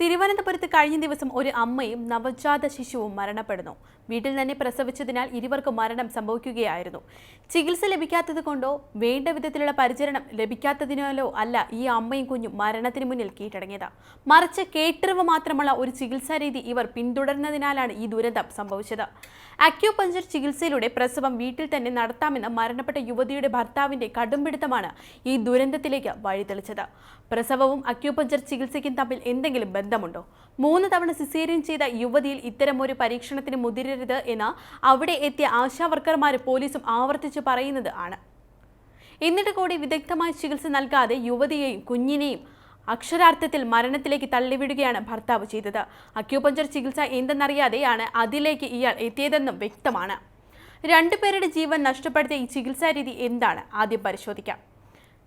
തിരുവനന്തപുരത്ത് കഴിഞ്ഞ ദിവസം ഒരു അമ്മയും നവജാത ശിശുവും മരണപ്പെടുന്നു. വീട്ടിൽ തന്നെ പ്രസവിച്ചതിനാൽ ഇരുവർക്കും മരണം സംഭവിക്കുകയായിരുന്നു. ചികിത്സ ലഭിക്കാത്തത് കൊണ്ടോ വേണ്ട വിധത്തിലുള്ള പരിചരണം ലഭിക്കാത്തതിനാലോ അല്ല ഈ അമ്മയും കുഞ്ഞും മരണത്തിന് മുന്നിൽ കീഴടങ്ങിയത്. മറിച്ച് കേട്ടറിവ് മാത്രമുള്ള ഒരു ചികിത്സാ രീതി ഇവർ പിന്തുടർന്നതിനാലാണ് ഈ ദുരന്തം സംഭവിച്ചത്. അക്യൂപഞ്ചർ ചികിത്സയിലൂടെ പ്രസവം വീട്ടിൽ തന്നെ നടത്താമെന്ന മരണപ്പെട്ട യുവതിയുടെ ഭർത്താവിന്റെ കടുംപിടുത്തമാണ് ഈ ദുരന്തത്തിലേക്ക് വഴിതെളിച്ചത്. പ്രസവവും അക്യൂപഞ്ചർ ചികിത്സയ്ക്കും തമ്മിൽ എന്തെങ്കിലും ബന്ധമുണ്ടോ? മൂന്ന് തവണ സിസേറിയൻ ചെയ്ത യുവതിയിൽ ഇത്തരമൊരു പരീക്ഷണത്തിന് മുതിരരുത് എന്ന് അവിടെ എത്തിയ ആശാവർക്കർമാർ പോലീസും ആവർത്തിച്ച് പറയുന്നത് ആണ്. എന്നിട്ട് കൂടി വിദഗ്ധമായ ചികിത്സ നൽകാതെ യുവതിയെയും കുഞ്ഞിനെയും അക്ഷരാർത്ഥത്തിൽ മരണത്തിലേക്ക് തള്ളിവിടുകയാണ് ഭർത്താവ് ചെയ്തത്. അക്യൂപഞ്ചർ ചികിത്സ എന്തെന്നറിയാതെയാണ് അതിലേക്ക് ഇയാൾ എത്തിയതെന്നും വ്യക്തമാണ്. രണ്ടുപേരുടെ ജീവൻ നഷ്ടപ്പെടുത്തിയ ഈ ചികിത്സാരീതി എന്താണ്? ആദ്യം പരിശോധിക്കാം.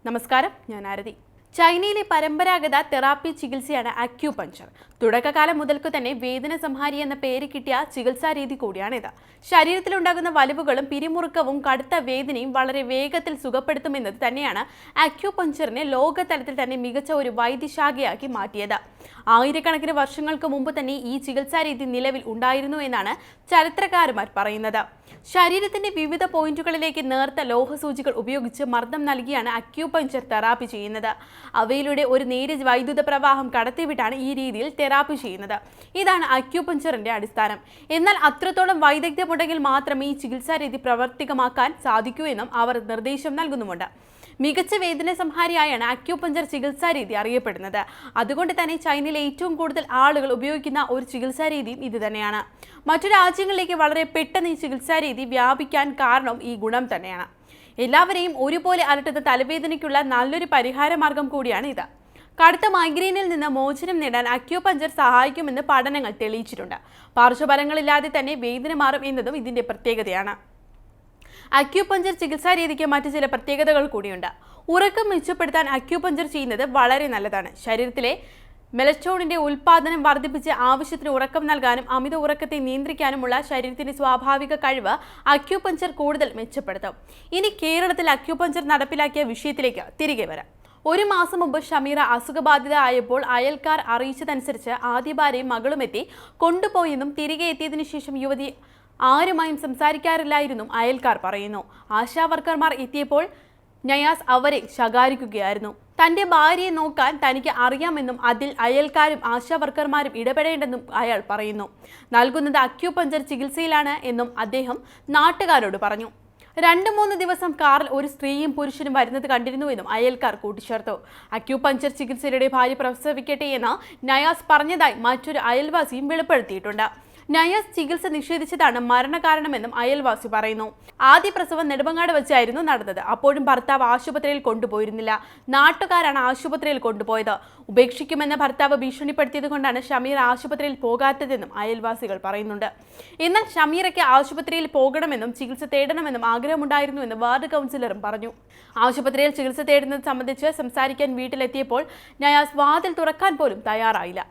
നമസ്കാരം ഞാൻ ആരതി. ചൈനയിലെ പരമ്പരാഗത തെറാപ്പി ചികിത്സയാണ് അക്യൂപഞ്ചർ. തുടക്കകാലം മുതൽക്കു തന്നെ വേദന സംഹാരി എന്ന പേര് കിട്ടിയ ചികിത്സാ രീതി കൂടിയാണിത്. ശരീരത്തിലുണ്ടാകുന്ന വലിവുകളും പിരിമുറുക്കവും കടുത്ത വേദനയും വളരെ വേഗത്തിൽ സുഖപ്പെടുത്തുമെന്നത് തന്നെയാണ് അക്യൂപഞ്ചറിനെ ലോകതലത്തിൽ തന്നെ മികച്ച ഒരു വൈദ്യശാഖയാക്കി മാറ്റിയത്. ആയിരക്കണക്കിന് വർഷങ്ങൾക്ക് മുമ്പ് തന്നെ ഈ ചികിത്സാ രീതി നിലവിൽ ഉണ്ടായിരുന്നു എന്നാണ് ചരിത്രകാരന്മാർ പറയുന്നത്. ശരീരത്തിന്റെ വിവിധ പോയിന്റുകളിലേക്ക് നേർത്ത ലോഹസൂചികൾ ഉപയോഗിച്ച് മർദ്ദം നൽകിയാണ് അക്യൂപഞ്ചർ തെറാപ്പി ചെയ്യുന്നത്. അവയിലൂടെ ഒരു നേരിയ വൈദ്യുത പ്രവാഹം കടത്തിവിട്ടാണ് ഈ രീതിയിൽ തെറാപ്പി ചെയ്യുന്നത്. ഇതാണ് അക്യൂപഞ്ചറിന്റെ അടിസ്ഥാനം. എന്നാൽ അത്രത്തോളം വൈദഗ്ധ്യമുണ്ടെങ്കിൽ മാത്രമേ ഈ ചികിത്സാരീതി പ്രവർത്തികമാക്കാൻ സാധിക്കൂ എന്നും അവർ നിർദ്ദേശം നൽകുന്നുമുണ്ട്. മികച്ച വേദന സംഹാരിയായാണ് അക്യൂപഞ്ചർ ചികിത്സാരീതി അറിയപ്പെടുന്നത്. അതുകൊണ്ട് തന്നെ ചൈനയിലെ ഏറ്റവും കൂടുതൽ ആളുകൾ ഉപയോഗിക്കുന്ന ഒരു ചികിത്സാ രീതിയും ഇത് തന്നെയാണ്. മറ്റു രാജ്യങ്ങളിലേക്ക് വളരെ പെട്ടെന്ന് ഈ ചികിത്സാ രീതി വ്യാപിക്കാൻ കാരണം ഈ ഗുണം തന്നെയാണ്. എല്ലാവരെയും ഒരുപോലെ അലട്ടുന്ന തലവേദനയ്ക്കുള്ള നല്ലൊരു പരിഹാര മാർഗം കൂടിയാണ് ഇത്. കടുത്ത മൈഗ്രെയിനിൽ നിന്ന് മോചനം നേടാൻ അക്യൂപഞ്ചർ സഹായിക്കുമെന്ന് പഠനങ്ങൾ തെളിയിച്ചിട്ടുണ്ട്. പാർശ്വഫലങ്ങളില്ലാതെ തന്നെ വേദന മാറും എന്നതും ഇതിന്റെ പ്രത്യേകതയാണ്. അക്യൂപഞ്ചർ ചികിത്സാ രീതിക്ക് മറ്റു ചില പ്രത്യേകതകൾ കൂടിയുണ്ട്. ഉറക്കം മെച്ചപ്പെടുത്താൻ അക്യൂപഞ്ചർ ചെയ്യുന്നത് വളരെ നല്ലതാണ്. ശരീരത്തിലെ മെലസ്റ്റോണിന്റെ ഉൽപാദനം വർദ്ധിപ്പിച്ച് ആവശ്യത്തിന് ഉറക്കം നൽകാനും അമിത ഉറക്കത്തെ നിയന്ത്രിക്കാനുമുള്ള ശരീരത്തിന്റെ സ്വാഭാവിക കഴിവ് അക്യൂപഞ്ചർ കൂടുതൽ മെച്ചപ്പെടുത്തും. ഇനി കേരളത്തിൽ അക്യൂപഞ്ചർ നടപ്പിലാക്കിയ വിഷയത്തിലേക്ക് തിരികെ വരാം. ഒരു മാസം മുമ്പ് ഷമീറ അസുഖബാധിത ആയപ്പോൾ അയൽക്കാർ അറിയിച്ചതനുസരിച്ച് ആദ്യ ഭാര്യയും മകളുമെത്തി കൊണ്ടുപോയെന്നും തിരികെ എത്തിയതിനു ശേഷം യുവതി ആരുമായും സംസാരിക്കാറില്ലായിരുന്നു അയൽക്കാർ പറയുന്നു. ആശാവർക്കർമാർ എത്തിയപ്പോൾ നയാസ് അവരെ ശകാരിക്കുകയായിരുന്നു. തന്റെ ഭാര്യയെ നോക്കാൻ തനിക്ക് അറിയാമെന്നും അതിൽ അയൽക്കാരും ആശാവർക്കർമാരും ഇടപെടേണ്ടെന്നും അയാൾ പറയുന്നു. നൽകുന്നത് അക്യൂപഞ്ചർ ചികിത്സയിലാണ് എന്നും അദ്ദേഹം നാട്ടുകാരോട് പറഞ്ഞു. രണ്ട് മൂന്ന് ദിവസം കാറിൽ ഒരു സ്ത്രീയും പുരുഷനും വരുന്നത് കണ്ടിരുന്നുവെന്നും അയൽക്കാർ കൂട്ടിച്ചേർത്തു. അക്യൂപഞ്ചർ ചികിത്സയുടെ ഭാര്യ പ്രസവിക്കട്ടെ എന്ന് നയാസ് പറഞ്ഞതായി മറ്റൊരു അയൽവാസിയും വെളിപ്പെടുത്തിയിട്ടുണ്ട്. നയാസ് ചികിത്സ നിഷേധിച്ചതാണ് മരണകാരണമെന്നും അയൽവാസി പറയുന്നു. ആദ്യ പ്രസവം നെടുമങ്ങാട് വെച്ചായിരുന്നു നടന്നത്. അപ്പോഴും ഭർത്താവ് ആശുപത്രിയിൽ കൊണ്ടുപോയിരുന്നില്ല. നാട്ടുകാരാണ് ആശുപത്രിയിൽ കൊണ്ടുപോയത്. ഉപേക്ഷിക്കുമെന്ന ഭർത്താവ് ഭീഷണിപ്പെടുത്തിയത് കൊണ്ടാണ് ഷമീർ ആശുപത്രിയിൽ പോകാത്തതെന്നും അയൽവാസികൾ പറയുന്നുണ്ട്. എന്നാൽ ഷമീറയ്ക്ക് ആശുപത്രിയിൽ പോകണമെന്നും ചികിത്സ തേടണമെന്നും ആഗ്രഹമുണ്ടായിരുന്നുവെന്ന് വാർഡ് കൗൺസിലറും പറഞ്ഞു. ആശുപത്രിയിൽ ചികിത്സ തേടുന്നത് സംബന്ധിച്ച് സംസാരിക്കാൻ വീട്ടിലെത്തിയപ്പോൾ നയാസ് വാതിൽ തുറക്കാൻ പോലും തയ്യാറായില്ല.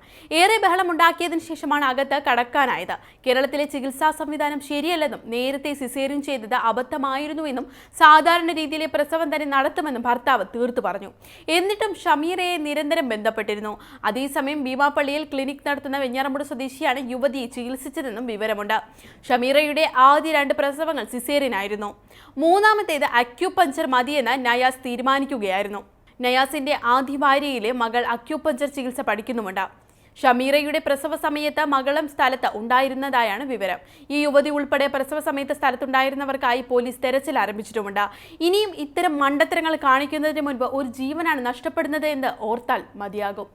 ഏറെ ബഹളമുണ്ടാക്കിയതിനു ശേഷമാണ് അകത്ത് കടക്കാനായത്. കേരളത്തിലെ ചികിത്സാ സംവിധാനം ശരിയല്ലെന്നും നേരത്തെ സിസേറിയൻ ചെയ്തത് അബദ്ധമായിരുന്നുവെന്നും സാധാരണ രീതിയിലെ പ്രസവം തന്നെ നടത്തുമെന്നും ഭർത്താവ് തീർത്തു പറഞ്ഞു. എന്നിട്ടും ഷമീറയെ നിരന്തരം ബന്ധപ്പെട്ടിരുന്നു. അതേസമയം ഭീമാപ്പള്ളിയിൽ ക്ലിനിക് നടത്തുന്ന വെഞ്ഞാറമ്പുഴ സ്വദേശിയാണ് യുവതിയെ ചികിത്സിച്ചതെന്നും വിവരമുണ്ട്. ഷമീറയുടെ ആദ്യ രണ്ട് പ്രസവങ്ങൾ സിസേറിയനായിരുന്നു മൂന്നാമത്തേത് അക്യുപഞ്ചർ മതിയെന്ന് നയാസ് തീരുമാനിക്കുകയായിരുന്നു. നയാസിന്റെ ആദ്യ ഭാര്യയിലെ മകൾ അക്യുപഞ്ചർ ചികിത്സ പഠിക്കുന്നുമുണ്ട്. ഷമീറയുടെ പ്രസവ സമയത്ത് മകളും സ്ഥലത്ത് ഉണ്ടായിരുന്നതായാണ് വിവരം. ഈ യുവതി ഉൾപ്പെടെ പ്രസവ സമയത്ത് സ്ഥലത്തുണ്ടായിരുന്നവർക്കായി പോലീസ് തെരച്ചിൽ ആരംഭിച്ചിട്ടുമുണ്ട്. ഇനിയും ഇത്തരം മണ്ടത്തരങ്ങൾ കാണിക്കുന്നതിന് മുൻപ് ഒരു ജീവനാണ് നഷ്ടപ്പെടുന്നത് എന്ന് ഓർത്താൽ മതിയാകും.